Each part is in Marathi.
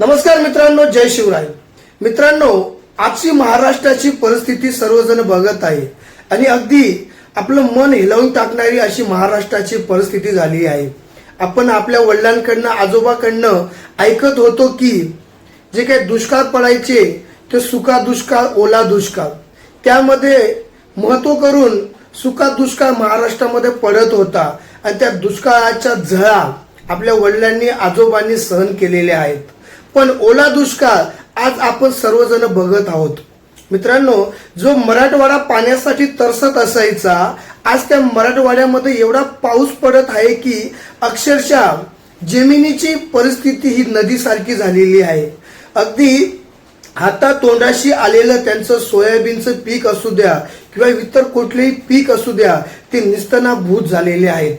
नमस्कार मित्रांनो जय शिवराय. मित्रांनो आजची महाराष्ट्राची परिस्थिती सर्वजण बघत आहे आणि अगदी आपलं मन हिलवून टाकणारी अशी महाराष्ट्राची परिस्थिती झाली आहे. आपण आपल्या वडिलांकडनं आजोबाकडनं ऐकत होतो की जे काही दुष्काळ पडायचे ते सुका दुष्काळ ओला दुष्काळ. त्यामध्ये महत्त्व करून सुका दुष्काळ महाराष्ट्रामध्ये पडत होता आणि त्या दुष्काळाच्या झळा आपल्या वडिलांनी आजोबांनी सहन केलेल्या आहेत. पण ओला दुष्काळ आज आपण सर्वजण बघत आहोत. मित्रांनो जो मराठवाडा पाण्यासाठी तरसत असायचा आज त्या मराठवाड्यामध्ये एवढा पाऊस पडत आहे की अक्षरशः जमिनीची परिस्थिती ही नदीसारखी झालेली आहे. अगदी हातातोंडाशी आलेलं त्यांचं सोयाबीनचं पीक असू द्या किंवा इतर कुठलेही पीक असू द्या ते निस्तना भूत झालेले आहेत.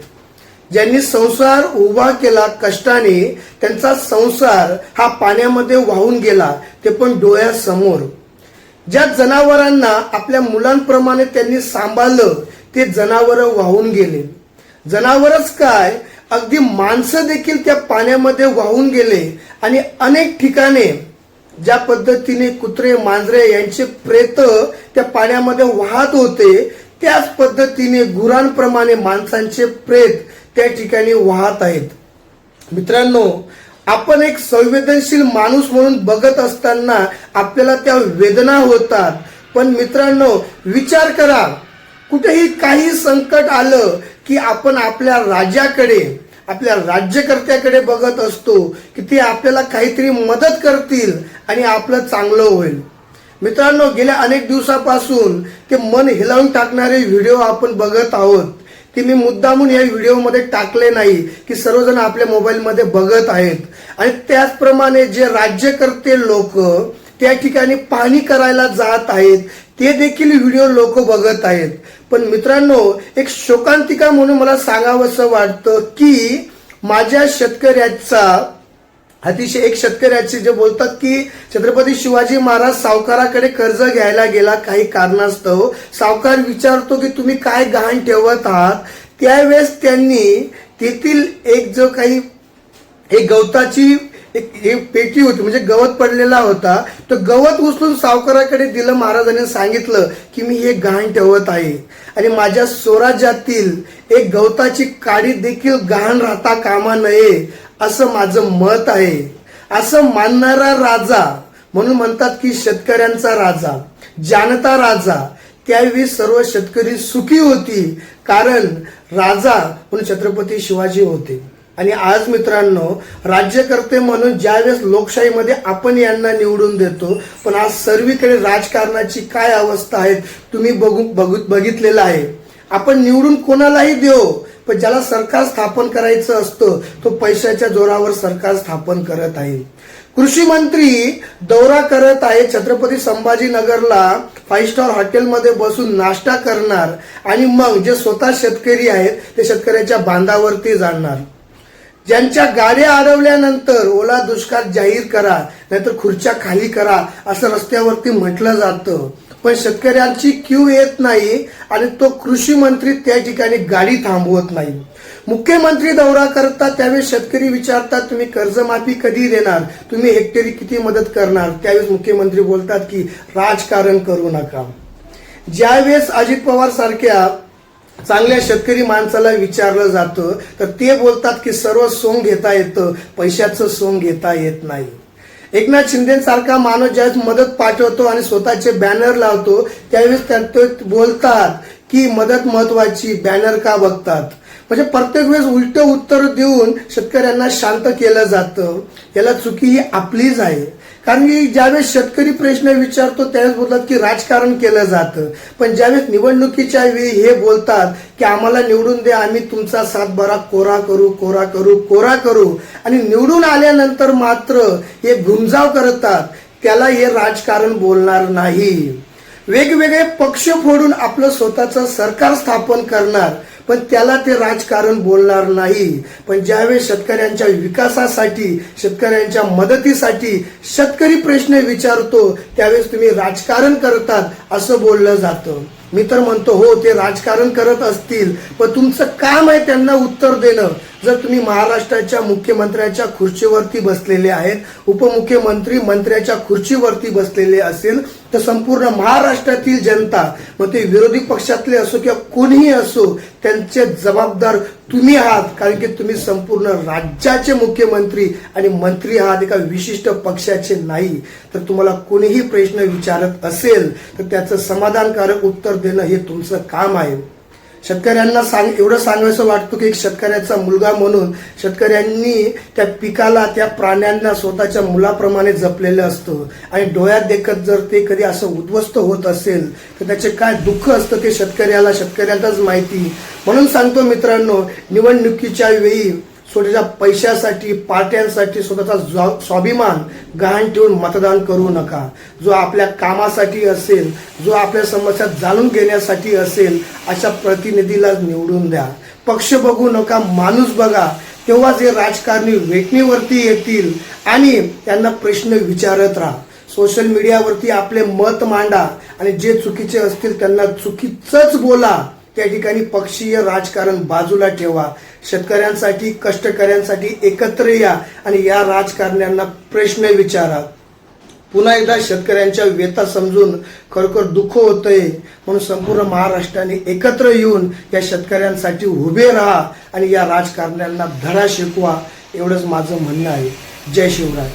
ज्यांनी संसार उभा केला कष्टाने त्यांचा संसार हा पाण्यामध्ये वाहून गेला ते पण डोळ्यासमोर. ज्या जनावरांना आपल्या मुलांप्रमाणे त्यांनी सांभाळलं ते जनावर वाहून गेले. जनावरच काय अगदी माणसं देखील त्या पाण्यामध्ये वाहून गेले आणि अनेक ठिकाणे ज्या पद्धतीने कुत्रे मांजरे यांचे प्रेत त्या पाण्यामध्ये वाहत होते त्याच पद्धतीने गुरांप्रमाणे माणसांचे प्रेत त्या ठिकाणी वाहत आहेत. मित्रांनो आपण एक संवेदनशील माणूस म्हणून बघत असताना आपल्याला त्या वेदना होतात. पण मित्रांनो विचार करा. कुठेही काही संकट आलं की आपण आपल्या राजाकडे आपल्या राज्यकर्त्याकडे बघत असतो की ते आपल्याला काहीतरी मदत करतील आणि आपलं चांगलं होईल. मित्रांनो गेल्या अनेक दिवसापासून ते मन हिलावून टाकणारे व्हिडिओ आपण बघत आहोत. की मी मुद्दामून या व्हिडिओमध्ये टाकले नाही की सर्वजण आपल्या मोबाईलमध्ये बघत आहेत. आणि त्याचप्रमाणे जे राज्यकर्ते लोक त्या ठिकाणी पाणी करायला जात आहेत ते देखील व्हिडिओ लोक बघत आहेत. पण मित्रांनो एक शोकांतिका म्हणून मला सांगावंसं वाटतं की माझ्या शेतकऱ्याचा अतिशय एक शेतकऱ्याचे जे बोलतात की छत्रपती शिवाजी महाराज सावकाराकडे कर्ज घ्यायला गेला काही कारणास्तव. सावकार विचारतो की तुम्ही काय गहाण ठेवत आहात? त्यावेळेस त्यांनी तेथील एक जो काही एक गवताची एक एक पेटी होती म्हणजे गवत पडलेला होता तो गवत उचलून सावकाराकडे दिलं महाराजांनी सांगितलं की मी हे गहाण ठेवत आहे. आणि माझ्या स्वराज्यातील एक गवताची काडी देखील गहाण राहता कामा नये. असं माझं मत आहे. असं मानणारा राजा म्हणून म्हणतात की शेतकऱ्यांचा राजा जानता राजा त्यावेळी सर्व शेतकरी सुखी होती. कारण राजा म्हणून छत्रपती शिवाजी होते. आणि आज मित्रांनो राज्यकर्ते म्हणून ज्यावेळेस लोकशाहीमध्ये आपण यांना निवडून देतो पण आज सर्वीकडे राजकारणाची काय अवस्था आहे तुम्ही बघू बघू बघितलेलं आहे. आपण निवडून कोणालाही देऊ पण ज्याला सरकार स्थापन करायचं असतं तो पैशाच्या जोरावर सरकार स्थापन करत आहे. कृषी मंत्री दौरा करत आहे. छत्रपती संभाजीनगरला फाईव्ह स्टार हॉटेलमध्ये बसून नाश्ता करणार आणि मग जे स्वतः शेतकरी आहेत ते शेतकऱ्याच्या बांधावरती जाणार. ज्यांच्या गाड्या अडवल्यानंतर ओला दुष्काळ जाहीर करा नाहीतर खुर्च्या खाली करा असं रस्त्यावरती म्हटलं जातं. पण शेतकऱ्यांची क्यू येत नाही. आणि तो कृषी मंत्री त्या ठिकाणी गाडी थांबवत नाही. मुख्यमंत्री दौरा करता त्यावेळेस शेतकरी विचारतात तुम्ही कर्जमाफी कधी देणार? तुम्ही हेक्टरी किती मदत करणार? त्यावेळेस मुख्यमंत्री बोलतात की राजकारण करू नका. ज्यावेळेस अजित पवार सारख्या चांगल्या शेतकरी माणसाला विचारलं जातं तर ते बोलतात की सर्व सोंग घेता येतं पैशाचं सोंग घेता येत नाही. एकनाथ शिंदेसारखा माणूस ज्यावेळेस मदत पाठवतो आणि स्वतःचे बॅनर लावतो त्यावेळेस त्या- बोलतात की मदत महत्वाची बॅनर का बघतात? म्हणजे प्रत्येक वेळेस उलट उत्तर देऊन शेतकऱ्यांना शांत केलं जातं. याला चुकी ही आपलीच आहे. कारण की ज्यावेळेस शेतकरी प्रश्न विचारतो त्यावेळेस बोलतात की राजकारण केलं जातं. पण ज्यावेळेस निवडणुकीच्या वेळी हे बोलतात की आम्हाला निवडून द्या आम्ही तुमचा सातबारा कोरा करू कोरा करू कोरा करू. आणि निवडून आल्यानंतर मात्र हे घुमजाव करतात त्याला हे राजकारण बोलणार नाही. वेगवेगळे पक्ष फोडून आपलं स्वतःचं सरकार स्थापन करणार पण त्याला ते राजकारण बोलणार नाही. पण ज्यावेळेस शेतकऱ्यांच्या विकासासाठी शेतकऱ्यांच्या मदतीसाठी शेतकरी प्रश्न विचारतो त्यावेळेस तुम्ही राजकारण करतात असं बोललं जातं. मी तर म्हणतो हो ते राजकारण करत असतील पण तुमचं काम आहे त्यांना उत्तर देणं. जर तुम्ही महाराष्ट्राच्या मुख्यमंत्र्याच्या खुर्चीवरती बसलेले आहेत उपमुख्यमंत्री मंत्र्याच्या खुर्चीवरती बसलेले असेल तर संपूर्ण महाराष्ट्रातील जनता मग ते विरोधी पक्षातले असो किंवा कोणीही असो त्यांचे जबाबदार तुम्ही आहात. कारण की तुम्ही संपूर्ण राज्याचे मुख्यमंत्री आणि मंत्री आहात एका विशिष्ट पक्षाचे नाही. तर तुम्हाला कोणीही प्रश्न विचारत असेल तर त्याचं समाधानकारक उत्तर देणं हे तुमचं काम आहे. शेतकऱ्यांना सांग एवढं सांगायचं वाटतं की एक शेतकऱ्याचा मुलगा म्हणून शेतकऱ्यांनी त्या पिकाला त्या प्राण्यांना स्वतःच्या मुलाप्रमाणे जपलेलं असतं. आणि डोळ्यात देखत जर ते कधी असं उद्ध्वस्त होत असेल तर त्याचे काय दुःख असतं ते शेतकऱ्याला शेतकऱ्यांनाच माहिती. म्हणून सांगतो मित्रांनो निवडणुकीच्या वेळी स्वतःच्या पैशासाठी पार्ट्यांसाठी स्वतःचा स्वाभिमान गहाण ठेवून मतदान करू नका. जो आपल्या कामासाठी असेल जो आपल्या समस्या जाणून घेण्यासाठी असेल अशा प्रतिनिधीला निवडून द्या. पक्ष बघू नका माणूस बघा. तेव्हा जे राजकारणी वेटणीवरती येतील आणि त्यांना प्रश्न विचारत राहा. सोशल मीडियावरती आपले मत मांडा आणि जे चुकीचे असतील त्यांना चुकीचंच बोला. त्या ठिकाणी पक्षीय राजकारण बाजूला ठेवा. शेतकऱ्यांसाठी कष्टकऱ्यांसाठी एकत्र या आणि या राजकारण्यांना प्रश्न विचारा. पुन्हा एकदा शेतकऱ्यांच्या व्यथा समजून खरोखर दुःख होतंय. म्हणून संपूर्ण महाराष्ट्राने एकत्र येऊन या शेतकऱ्यांसाठी उभे राहा आणि या राजकारण्यांना धडा शिकवा. एवढंच माझं म्हणणं आहे. जय शिवराय.